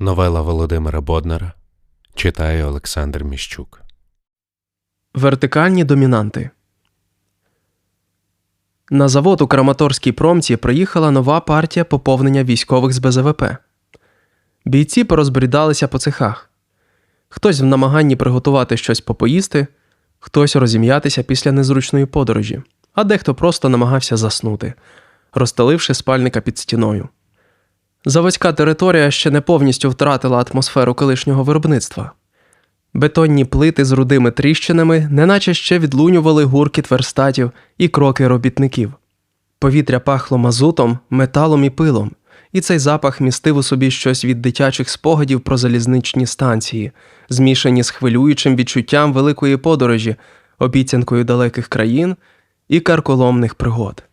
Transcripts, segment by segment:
Новела Володимира Боднара читає Олександр Міщук. Вертикальні домінанти. На завод у Краматорській промці приїхала нова партія поповнення військових з БЗВП. Бійці порозбрідалися по цехах. Хтось в намаганні приготувати щось попоїсти, хтось розім'ятися після незручної подорожі, а дехто просто намагався заснути, розстеливши спальника під стіною. Заводська територія ще не повністю втратила атмосферу колишнього виробництва. Бетонні плити з рудими тріщинами неначе ще відлунювали гуркіт верстатів і кроки робітників. Повітря пахло мазутом, металом і пилом, і цей запах містив у собі щось від дитячих спогадів про залізничні станції, змішані з хвилюючим відчуттям великої подорожі, обіцянкою далеких країн і карколомних пригод.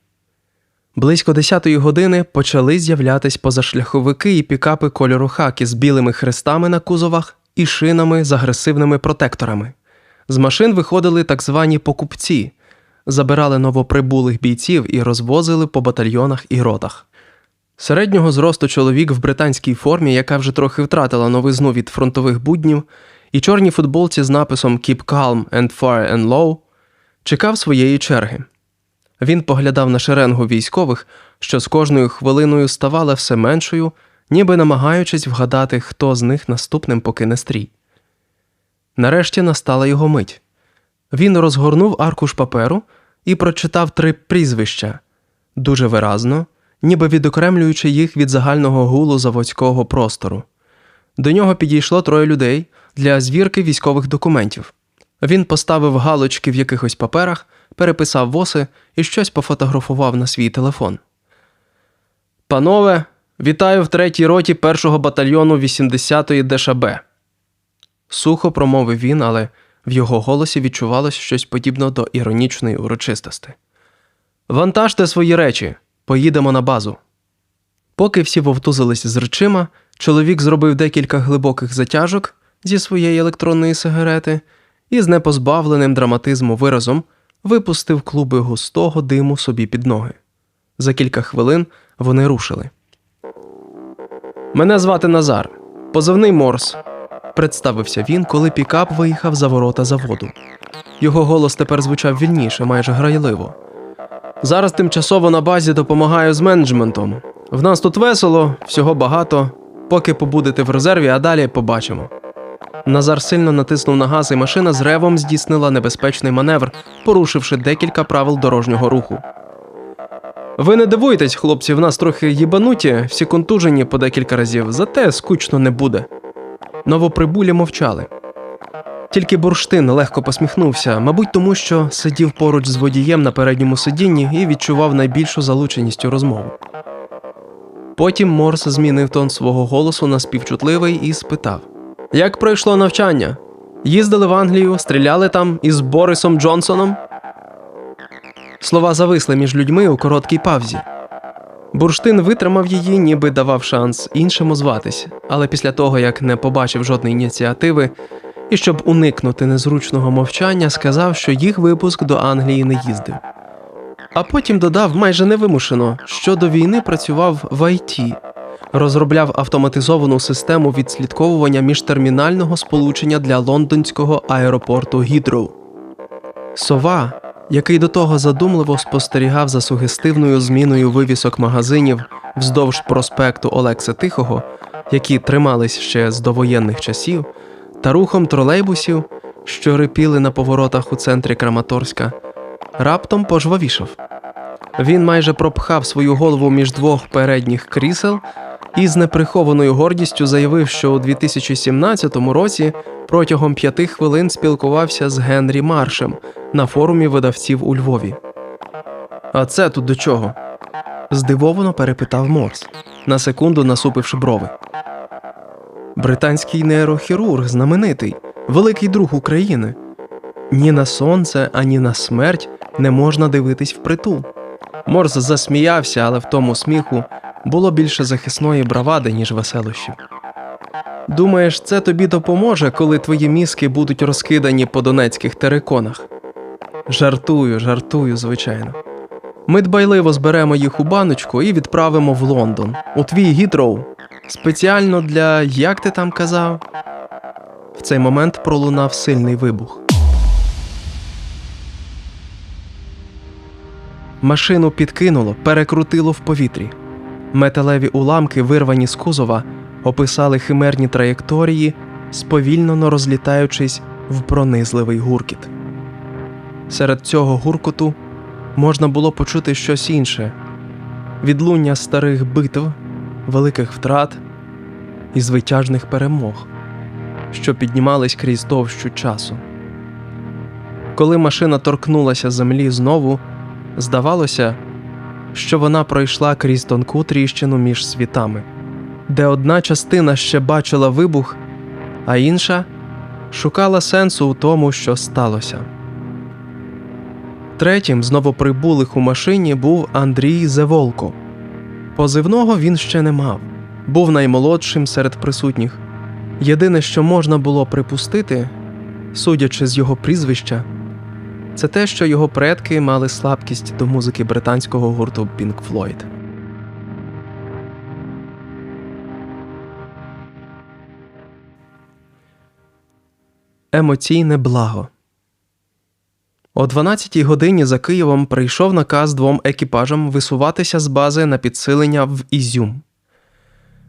Близько 10-ї години почали з'являтись позашляховики і пікапи кольору хаки з білими хрестами на кузовах і шинами з агресивними протекторами. З машин виходили так звані покупці, забирали новоприбулих бійців і розвозили по батальйонах і ротах. Середнього зросту чоловік в британській формі, яка вже трохи втратила новизну від фронтових буднів, і чорній футболці з написом Keep calm and fire and low, чекав своєї черги. Він поглядав на шеренгу військових, що з кожною хвилиною ставала все меншою, ніби намагаючись вгадати, хто з них наступним покине стрій. Нарешті настала його мить. Він розгорнув аркуш паперу і прочитав три прізвища дуже виразно, ніби відокремлюючи їх від загального гулу заводського простору. До нього підійшло троє людей для звірки військових документів. Він поставив галочки в якихось паперах, переписав воси і щось пофотографував на свій телефон. Панове, вітаю в третій роті першого батальйону 80-ї ДШБ. Сухо промовив він, але в його голосі відчувалось щось подібне до іронічної урочистості. Вантажте свої речі, поїдемо на базу. Поки всі вовтузились з речима, чоловік зробив декілька глибоких затяжок зі своєї електронної сигарети і з непозбавленим драматизму виразом випустив клуби густого диму собі під ноги. За кілька хвилин вони рушили. Мене звати Назар, позивний Морс. Представився він, коли пікап виїхав за ворота заводу. Його голос тепер звучав вільніше, майже грайливо. Зараз тимчасово на базі допомагаю з менеджментом. В нас тут весело, всього багато. Поки побудете в резерві, а далі побачимо. Назар сильно натиснув на газ, і машина з ревом здійснила небезпечний маневр, порушивши декілька правил дорожнього руху. Ви не дивуйтесь, хлопці, в нас трохи їбануті, всі контужені по декілька разів, зате скучно не буде. Новоприбулі мовчали. Тільки бурштин легко посміхнувся, мабуть, тому що сидів поруч з водієм на передньому сидінні і відчував найбільшу залученість у розмову. Потім Морс змінив тон свого голосу на співчутливий і спитав: Як пройшло навчання? Їздили в Англію, стріляли там із Борисом Джонсоном? Слова зависли між людьми у короткій павзі. Бурштин витримав її, ніби давав шанс іншим озватись, але після того, як не побачив жодної ініціативи, і щоб уникнути незручного мовчання, сказав, що їх випуск до Англії не їздив. А потім додав майже невимушено, що до війни працював в ІТ, розробляв автоматизовану систему відслідковування міжтермінального сполучення для лондонського аеропорту Гідроу. Сова, який до того задумливо спостерігав за сугестивною зміною вивісок магазинів вздовж проспекту Олекса Тихого, які тримались ще з довоєнних часів, та рухом тролейбусів, що рипіли на поворотах у центрі Краматорська, раптом пожвавішав. Він майже пропхав свою голову між двох передніх крісел і з неприхованою гордістю заявив, що у 2017 році протягом п'яти хвилин спілкувався з Генрі Маршем на форумі видавців у Львові. А це тут до чого? здивовано перепитав Морс, на секунду насупивши брови. Британський нейрохірург знаменитий, великий друг України. Ні на сонце, ані на смерть не можна дивитись впритул. Морс засміявся, але в тому сміху було більше захисної бравади, ніж веселощів. Думаєш, це тобі допоможе, коли твої мізки будуть розкидані по донецьких териконах? Жартую, жартую, звичайно. Ми дбайливо зберемо їх у баночку і відправимо в Лондон, у твій гідроу. Спеціально для як ти там казав? В цей момент пролунав сильний вибух. Машину підкинуло, перекрутило в повітрі. Металеві уламки, вирвані з кузова, описали химерні траєкторії, сповільнено розлітаючись в пронизливий гуркіт. Серед цього гуркоту можна було почути щось інше відлуння старих битв, великих втрат і звитяжних перемог, що піднімались крізь товщу часу. Коли машина торкнулася землі знову, здавалося, що вона пройшла крізь тонку тріщину між світами, де одна частина ще бачила вибух, а інша шукала сенсу у тому, що сталося. Третім з новоприбулих у машині був Андрій Зеволко. Позивного він ще не мав, був наймолодшим серед присутніх. Єдине, що можна було припустити, судячи з його прізвища, це те, що його предки мали слабкість до музики британського гурту Pink Floyd. Емоційне благо. О 12-й годині за Києвом прийшов наказ двом екіпажам висуватися з бази на підсилення в Ізюм.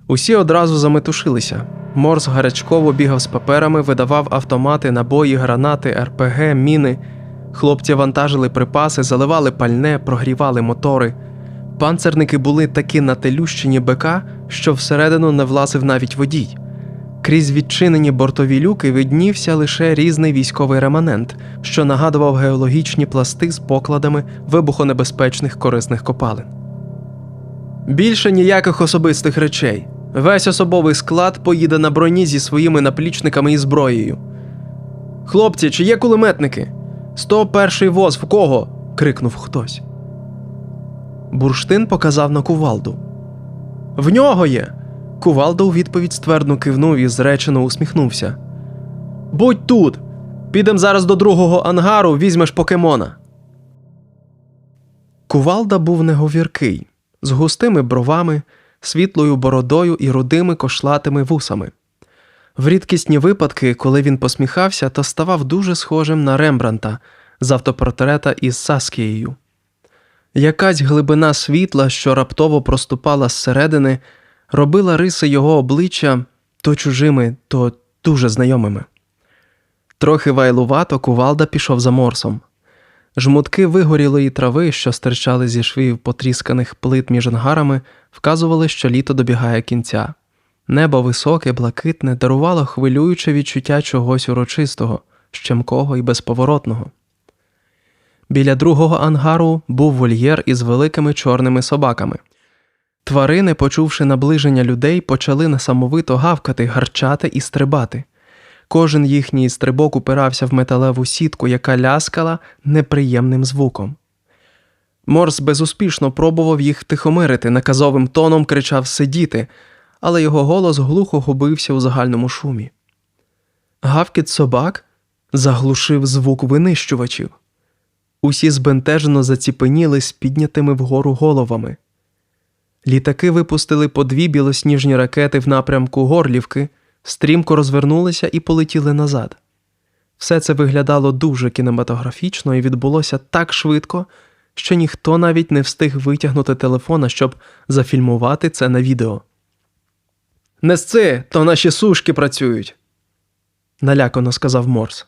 Усі одразу заметушилися. Морс гарячково бігав з паперами, видавав автомати, набої, гранати, РПГ, міни. Хлопці вантажили припаси, заливали пальне, прогрівали мотори. Панцерники були такі нателющені БК, що всередину не влазив навіть водій. Крізь відчинені бортові люки виднівся лише різний військовий реманент, що нагадував геологічні пласти з покладами вибухонебезпечних корисних копалин. Більше ніяких особистих речей. Весь особовий склад поїде на броні зі своїми наплічниками і зброєю. Хлопці, чи є кулеметники? 101-й воз в кого? крикнув хтось. Бурштин показав на кувалду. В нього є. Кувалда у відповідь ствердно кивнув і зречено усміхнувся. Будь тут. Підем зараз до другого ангару, візьмеш покемона. Кувалда був неговіркий, з густими бровами, світлою бородою і рудими кошлатими вусами. В рідкісні випадки, коли він посміхався, то ставав дуже схожим на Рембранта з автопортрета із Саскією. Якась глибина світла, що раптово проступала зсередини, робила риси його обличчя то чужими, то дуже знайомими. Трохи вайлувато кувалда пішов за морсом. Жмутки вигорілої трави, що стирчали зі швів потрісканих плит між ангарами, вказували, що літо добігає кінця. Небо високе, блакитне, дарувало хвилююче відчуття чогось урочистого, щемкого і безповоротного. Біля другого ангару був вольєр із великими чорними собаками. Тварини, почувши наближення людей, почали несамовито гавкати, гарчати і стрибати. Кожен їхній стрибок упирався в металеву сітку, яка ляскала неприємним звуком. Морс безуспішно пробував їх тихомирити, наказовим тоном кричав сидіти, але його голос глухо губився у загальному шумі. Гавкіт собак заглушив звук винищувачів. Усі збентежено заціпеніли з піднятими вгору головами. Літаки випустили по дві білосніжні ракети в напрямку Горлівки, стрімко розвернулися і полетіли назад. Все це виглядало дуже кінематографічно і відбулося так швидко, що ніхто навіть не встиг витягнути телефона, щоб зафільмувати це на відео. Несци, то наші сушки працюють, налякано сказав Морс.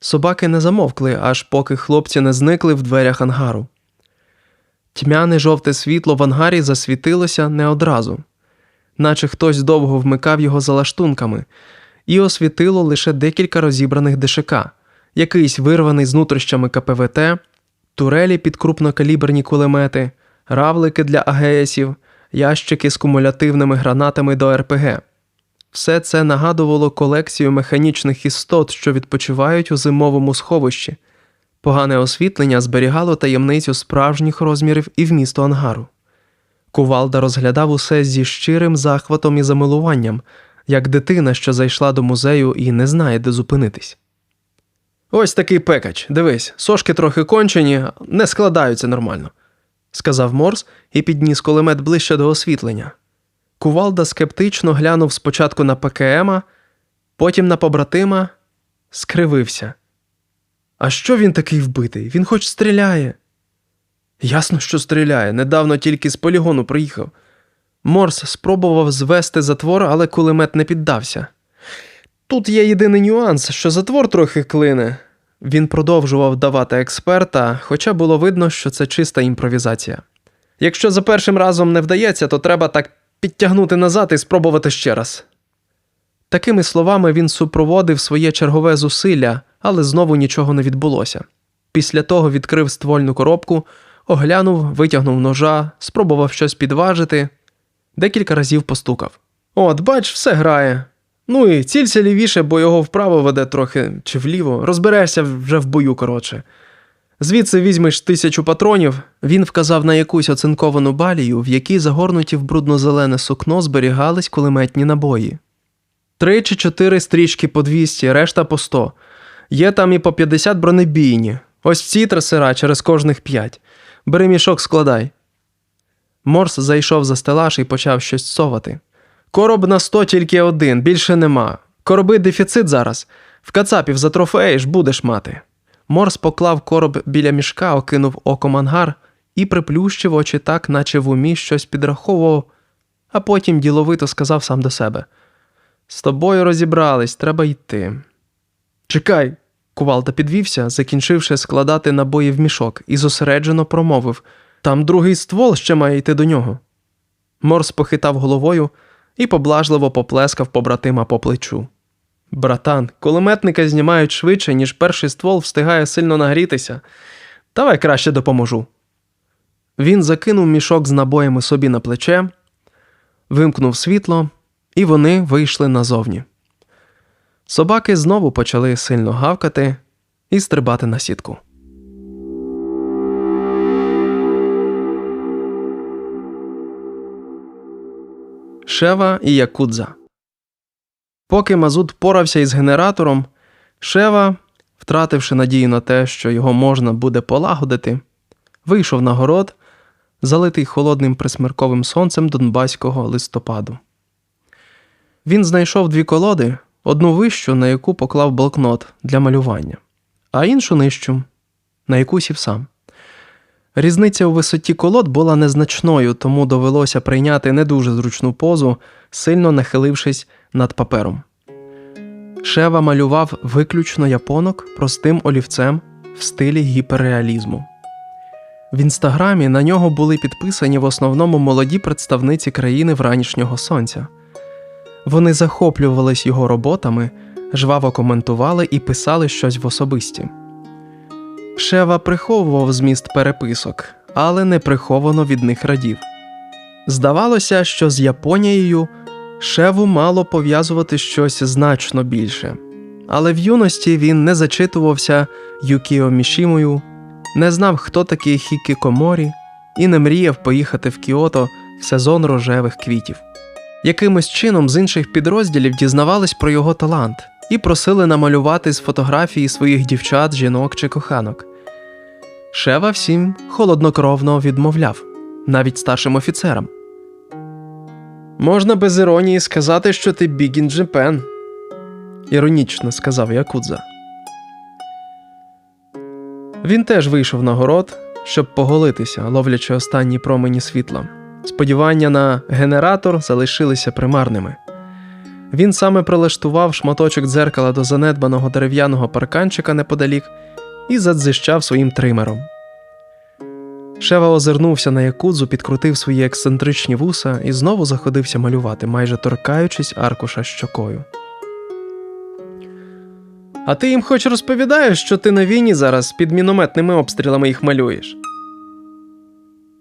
Собаки не замовкли, аж поки хлопці не зникли в дверях ангару. Тьмяне жовте світло в ангарі засвітилося не одразу, наче хтось довго вмикав його за лаштунками, і освітило лише декілька розібраних ДШК, якийсь вирваний з нутрищами КПВТ, турелі під крупнокаліберні кулемети, равлики для АГСів, ящики з кумулятивними гранатами до РПГ. Все це нагадувало колекцію механічних істот, що відпочивають у зимовому сховищі. Погане освітлення зберігало таємницю справжніх розмірів і вмісту ангару. Кувалда розглядав усе зі щирим захватом і замилуванням, як дитина, що зайшла до музею і не знає, де зупинитись. Ось такий пекач, дивись, сошки трохи кончені, не складаються нормально, сказав Морс і підніс кулемет ближче до освітлення. Кувалда скептично глянув спочатку на ПКМа, потім на побратима, скривився. А що він такий вбитий? Він хоч стріляє. Ясно, що стріляє. Недавно тільки з полігону приїхав. Морс спробував звести затвор, але кулемет не піддався. Тут є єдиний нюанс, що затвор трохи клине. Він продовжував давати експерта, хоча було видно, що це чиста імпровізація. Якщо за першим разом не вдається, то треба так підтягнути назад і спробувати ще раз. Такими словами він супроводив своє чергове зусилля, але знову нічого не відбулося. Після того відкрив ствольну коробку, оглянув, витягнув ножа, спробував щось підважити, декілька разів постукав. От, бач, все грає. Ну і цілься лівіше, бо його вправо веде трохи чи вліво. Розберешся вже в бою, коротше. Звідси візьмеш тисячу патронів, він вказав на якусь оцинковану балію, в якій загорнуті в брудно-зелене сукно зберігались кулеметні набої. Три чи чотири стрічки по 200, решта по 100. Є там і по 50 бронебійні. Ось ці трасера через кожних п'ять. Бери мішок, складай. Морс зайшов за стелаж і почав щось совати. Короб на 100 тільки один, більше нема. Короби дефіцит зараз. В кацапів затрофеїш, будеш мати. Морс поклав короб біля мішка, окинув оком ангар і приплющив очі так, наче в умі щось підраховував, а потім діловито сказав сам до себе: З тобою розібрались, треба йти. Чекай. Кувалда підвівся, закінчивши складати набої в мішок, і зосереджено промовив там другий ствол ще має йти до нього. Морс похитав головою і поблажливо поплескав побратима по плечу. Братан, кулеметника знімають швидше, ніж перший ствол встигає сильно нагрітися. Давай краще допоможу. Він закинув мішок з набоями собі на плече, вимкнув світло, і вони вийшли назовні. Собаки знову почали сильно гавкати і стрибати на сітку. Шева і Якудза. Поки Мазут порався із генератором, Шева, втративши надію на те, що його можна буде полагодити, вийшов на город, залитий холодним присмерковим сонцем донбаського листопаду. Він знайшов дві колоди, одну вищу, на яку поклав блокнот для малювання, а іншу нижчу, на яку сів сам. Різниця у висоті колод була незначною, тому довелося прийняти не дуже зручну позу, сильно нахилившись над папером. Шева малював виключно японок простим олівцем в стилі гіперреалізму. В інстаграмі на нього були підписані в основному молоді представниці країни вранішнього сонця. Вони захоплювались його роботами, жваво коментували і писали щось в особисті. Шева приховував зміст переписок, але не приховано від них радів. Здавалося, що з Японією Шеву мало пов'язувати щось значно більше. Але в юності він не зачитувався Юкіо Мішімою, не знав, хто такий Хікі Коморі, і не мріяв поїхати в Кіото в сезон рожевих квітів. Якимось чином з інших підрозділів дізнавались про його талант і просили намалювати з фотографії своїх дівчат, жінок чи коханок. Шева всім холоднокровно відмовляв, навіть старшим офіцерам. Можна без іронії сказати, що ти Бігін Джепен, іронічно сказав Якудза. Він теж вийшов на город, щоб поголитися, ловлячи останні промені світла. Сподівання на генератор залишилися примарними. Він саме прилаштував шматочок дзеркала до занедбаного дерев'яного парканчика неподалік і задзищав своїм тримером. Шева озирнувся на якудзу, підкрутив свої ексцентричні вуса і знову заходився малювати, майже торкаючись аркуша щокою. А ти їм хоч розповідаєш, що ти на війні зараз під мінометними обстрілами їх малюєш.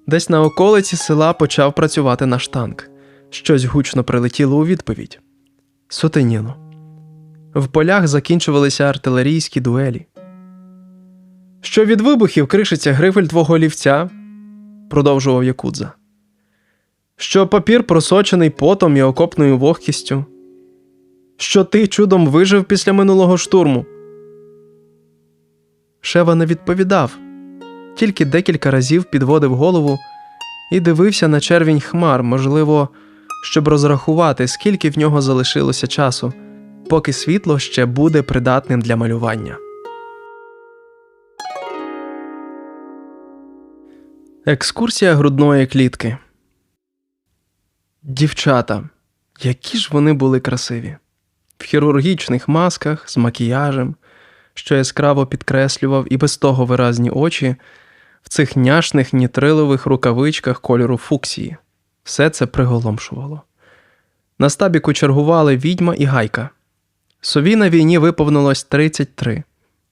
Десь на околиці села почав працювати наш танк. Щось гучно прилетіло у відповідь. Сутеніло. В полях закінчувалися артилерійські дуелі. Що від вибухів кришиться грифель твого олівця, продовжував Якудза. Що папір просочений потом і окопною вогкістю. Що ти чудом вижив після минулого штурму. Шева не відповідав, тільки декілька разів підводив голову і дивився на червінь хмар, можливо, щоб розрахувати, скільки в нього залишилося часу, поки світло ще буде придатним для малювання. Екскурсія грудної клітки. Дівчата. Які ж вони були красиві. В хірургічних масках з макіяжем, що яскраво підкреслював і без того виразні очі, в цих няшних нітрилових рукавичках кольору фуксії. Все це приголомшувало. На стабіку чергували відьма і гайка. Сові на війні виповнилось 33.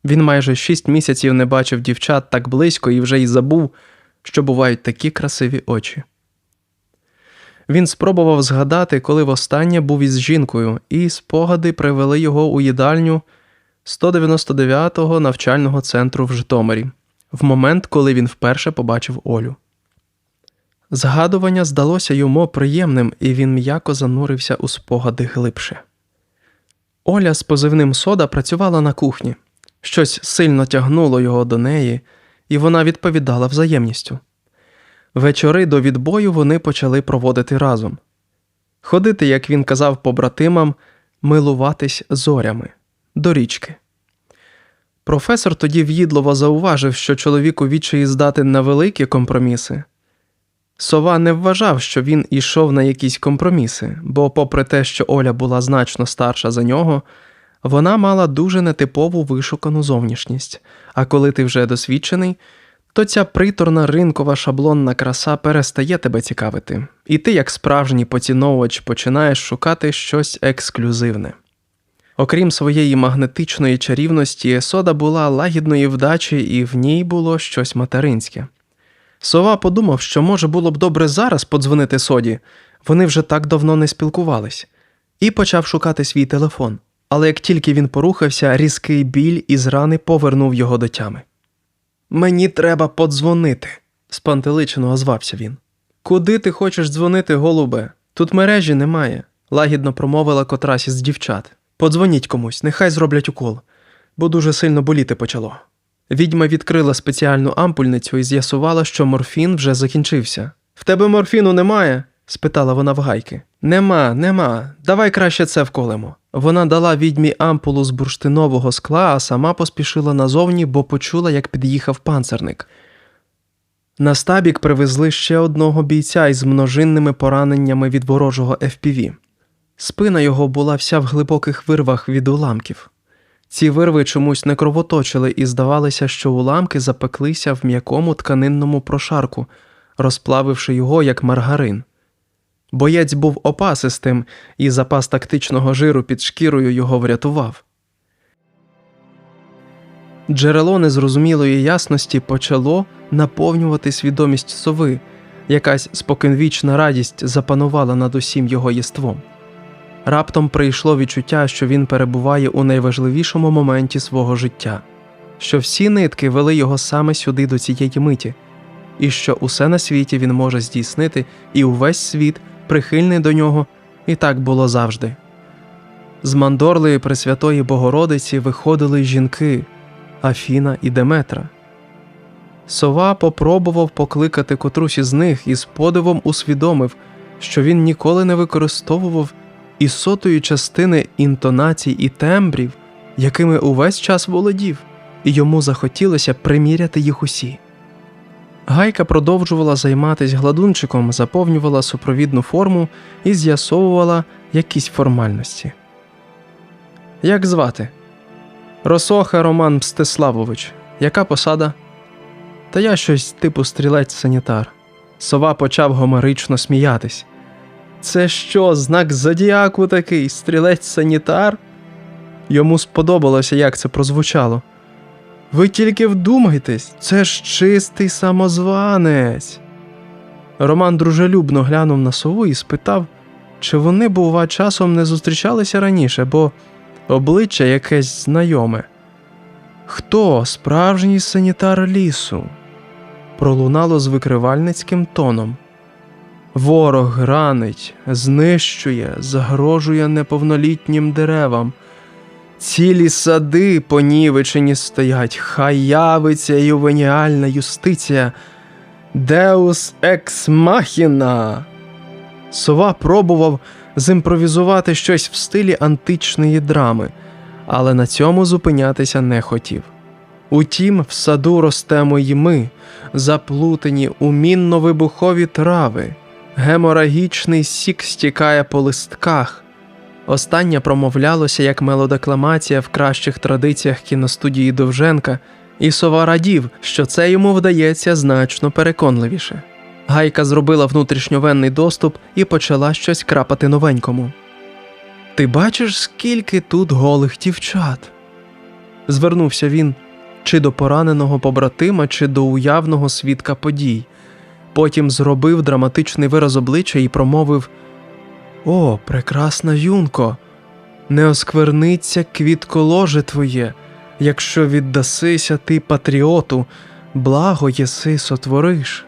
Він майже 6 місяців не бачив дівчат так близько і вже й забув, що бувають такі красиві очі. Він спробував згадати, коли востаннє був із жінкою, і спогади привели його у їдальню 199-го навчального центру в Житомирі, в момент, коли він вперше побачив Олю. Згадування здалося йому приємним, і він м'яко занурився у спогади глибше. Оля з позивним сода працювала на кухні. Щось сильно тягнуло його до неї, і вона відповідала взаємністю. Вечори до відбою вони почали проводити разом. Ходити, як він казав побратимам, милуватись зорями до річки. Професор тоді в'їдливо зауважив, що чоловік у відчаї здатен на великі компроміси. Сова не вважав, що він ішов на якісь компроміси, бо, попри те, що Оля була значно старша за нього, вона мала дуже нетипову вишукану зовнішність, а коли ти вже досвідчений, то ця приторна ринкова шаблонна краса перестає тебе цікавити, і ти, як справжній поціновувач, починаєш шукати щось ексклюзивне. Окрім своєї магнетичної чарівності, сода була лагідної вдачі, і в ній було щось материнське. Сова подумав, що може було б добре зараз подзвонити соді, вони вже так давно не спілкувались, і почав шукати свій телефон. Але як тільки він порухався, різкий біль із рани повернув його до тями. Мені треба подзвонити, спантеличено озвався він. Куди ти хочеш дзвонити, голубе? Тут мережі немає, лагідно промовила котрась із дівчат. Подзвоніть комусь, нехай зроблять укол, бо дуже сильно боліти почало. Відьма відкрила спеціальну ампульницю і з'ясувала, що морфін вже закінчився. В тебе морфіну немає? Спитала вона в гайки. Нема, нема. Давай краще це вколемо. Вона дала відьмі ампулу з бурштинового скла, а сама поспішила назовні, бо почула, як під'їхав панцерник. На стабік привезли ще одного бійця із множинними пораненнями від ворожого FPV. Спина його була вся в глибоких вирвах від уламків. Ці вирви чомусь не кровоточили і здавалося, що уламки запеклися в м'якому тканинному прошарку, розплавивши його як маргарин. Боєць був опасистим, і запас тактичного жиру під шкірою його врятував. Джерело незрозумілої ясності почало наповнювати свідомість сови, якась споконвічна радість запанувала над усім його єством. Раптом прийшло відчуття, що він перебуває у найважливішому моменті свого життя, що всі нитки вели його саме сюди до цієї миті, і що усе на світі він може здійснити, і увесь світ прихильний до нього, і так було завжди. З мандорлої Пресвятої Богородиці виходили жінки Афіна і Деметра. Сова попробував покликати котрусь із них і з подивом усвідомив, що він ніколи не використовував і сотої частини інтонацій і тембрів, якими увесь час володів, і йому захотілося приміряти їх усі. Гайка продовжувала займатися гладунчиком, заповнювала супровідну форму і з'ясовувала якісь формальності. Як звати? Росоха Роман Мстиславович. Яка посада? Та я щось типу стрілець-санітар. Сова почав гомерично сміятись. Це що, знак зодіаку такий, стрілець-санітар? Йому сподобалося, як це прозвучало. Ви тільки вдумайтесь, це ж чистий самозванець. Роман дружелюбно глянув на сову і спитав, чи вони, бува, часом не зустрічалися раніше, бо обличчя якесь знайоме. Хто справжній санітар лісу? пролунало з викривальницьким тоном. Ворог ранить, знищує, загрожує неповнолітнім деревам. Цілі сади понівечені стоять, хай явиться ювеніальна юстиція. Деус екс махіна. Сова пробував зімпровізувати щось в стилі античної драми, але на цьому зупинятися не хотів. Утім, в саду ростемо й ми, заплутані у мінно-вибухові трави, геморагічний сік стікає по листках. Останнє промовлялося як мелодекламація в кращих традиціях кіностудії Довженка, і сова радів, що це йому вдається значно переконливіше. Гайка зробила внутрішньовенний доступ і почала щось крапати новенькому. Ти бачиш, скільки тут голих дівчат? Звернувся він чи до пораненого побратима, чи до уявного свідка подій. Потім зробив драматичний вираз обличчя і промовив: О, прекрасна юнко, не оскверниться квітколоже твоє, якщо віддасися ти патріоту, благо єси сотвориш.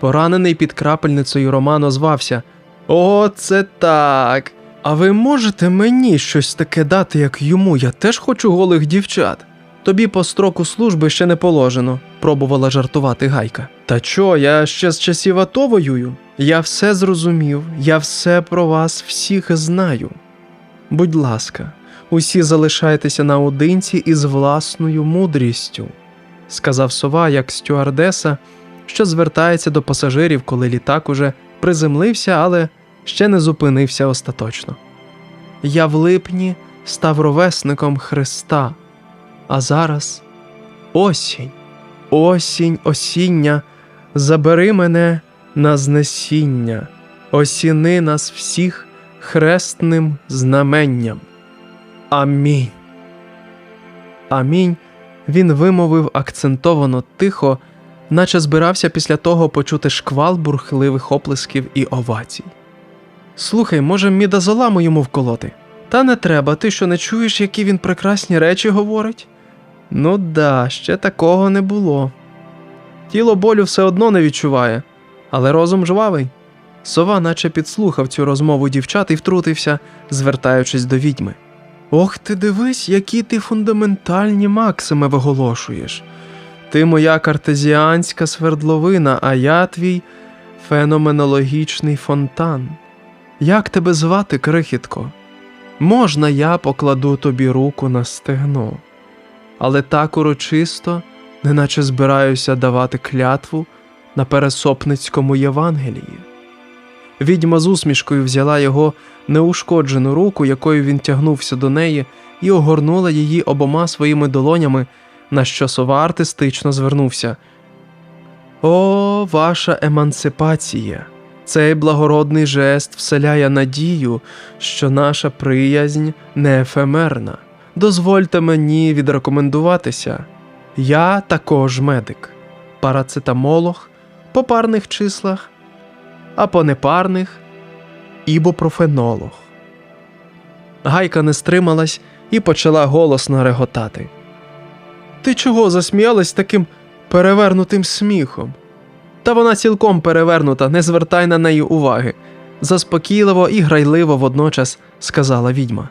Поранений під крапельницею Роман озвався. О, це так. А ви можете мені щось таке дати, як йому? Я теж хочу голих дівчат. Тобі по строку служби ще не положено, пробувала жартувати Гайка. Та чо, я ще з часів АТО воюю? Я все зрозумів, я все про вас всіх знаю. Будь ласка, усі залишайтеся наодинці із власною мудрістю, сказав сова як стюардеса, що звертається до пасажирів, коли літак уже приземлився, але ще не зупинився остаточно. Я в липні став ровесником Христа, а зараз осінь, осінь, осіння, забери мене на знесіння, осіни нас всіх хрестним знаменням. Амінь. Амінь. Він вимовив акцентовано тихо, наче збирався після того почути шквал бурхливих оплесків і овацій. Слухай, може, мідазоламу йому вколоти? Та не треба, ти що не чуєш, які він прекрасні речі говорить? Ну да, ще такого не було. Тіло болю все одно не відчуває, але розум жвавий. Сова наче підслухав цю розмову дівчат і втрутився, звертаючись до відьми. Ох ти дивись, які ти фундаментальні максими виголошуєш. Ти моя картезіанська свердловина, а я твій феноменологічний фонтан. Як тебе звати, крихітко? Можна я покладу тобі руку на стегно, але так урочисто, неначе збираюся давати клятву на пересопницькому Євангелії. Відьма з усмішкою взяла його неушкоджену руку, якою він тягнувся до неї, і огорнула її обома своїми долонями, на що сова артистично звернувся. О, ваша емансипація! Цей благородний жест вселяє надію, що наша приязнь не ефемерна. Дозвольте мені відрекомендуватися. Я також медик, парацетамолог по парних числах, а по непарних ібупрофенолог. Гайка не стрималась і почала голосно реготати. Ти чого засміялась таким перевернутим сміхом? Та вона цілком перевернута, не звертай на неї уваги. Заспокійливо і грайливо водночас сказала відьма.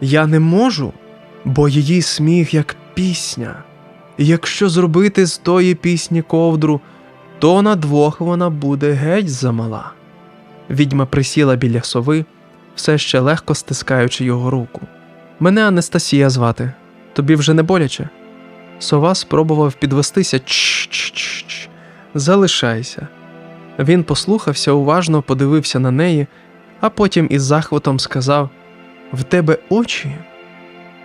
Я не можу, бо її сміх як пісня. Якщо зробити з тої пісні ковдру, то на двох вона буде геть замала. Відьма присіла біля сови, все ще легко стискаючи його руку. Мене Анастасія звати. Тобі вже не боляче? Сова спробував підвестися. Чш-чш-чш. Залишайся. Він послухався, уважно подивився на неї, а потім із захватом сказав: В тебе очі,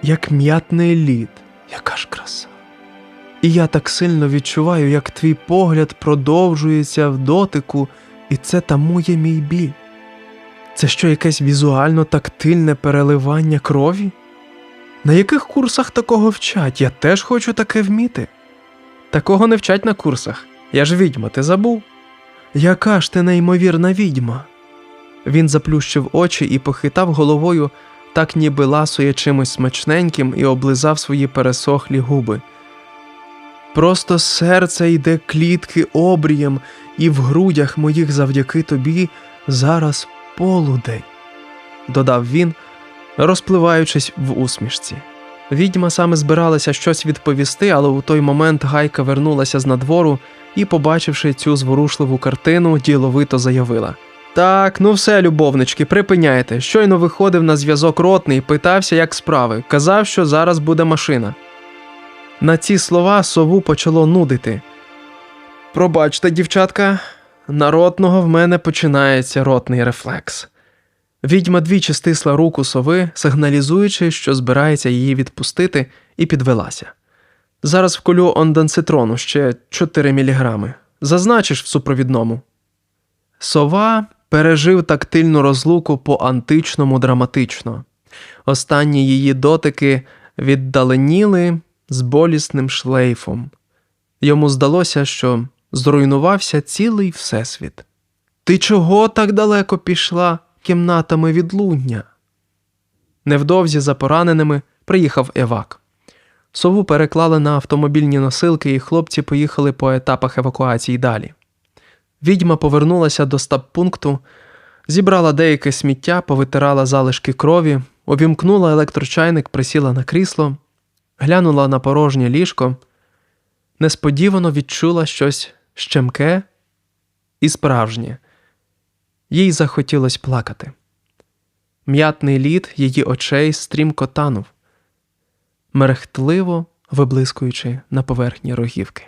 як м'ятний лід, яка ж краса. І я так сильно відчуваю, як твій погляд продовжується в дотику, і це тамує мій біль. Це що якесь візуально тактильне переливання крові? На яких курсах такого вчать? Я теж хочу таке вміти. Такого не вчать на курсах. Я ж відьма, ти забув? Яка ж ти неймовірна відьма? Він заплющив очі і похитав головою, так ніби ласує чимось смачненьким і облизав свої пересохлі губи. Просто серце йде клітки обрієм, і в грудях моїх завдяки тобі зараз полудень, додав він, розпливаючись в усмішці. Відьма саме збиралася щось відповісти, але у той момент Гайка вернулася з надвору і, побачивши цю зворушливу картину, діловито заявила: Так, ну все, любовнички, припиняйте. Щойно виходив на зв'язок ротний, питався, як справи. Казав, що зараз буде машина. На ці слова сову почало нудити. Пробачте, дівчатка, на ротного в мене починається ротний рефлекс. Відьма двічі стисла руку сови, сигналізуючи, що збирається її відпустити, і підвелася. Зараз вколю онданситрону ще 4 міліграми. Зазначиш в супровідному. Сова пережив тактильну розлуку по античному драматично. Останні її дотики віддаленіли з болісним шлейфом. Йому здалося, що зруйнувався цілий всесвіт. Ти чого так далеко пішла кімнатами відлуння? Невдовзі за пораненими приїхав Евак. Сову переклали на автомобільні носилки, і хлопці поїхали по етапах евакуації далі. Відьма повернулася до стаб-пункту, зібрала деяке сміття, повитирала залишки крові, увімкнула електрочайник, присіла на крісло, глянула на порожнє ліжко, несподівано відчула щось щемке і справжнє. Їй захотілось плакати. М'ятний лід її очей стрімко танув, мерехтливо виблискуючи на поверхні рогівки.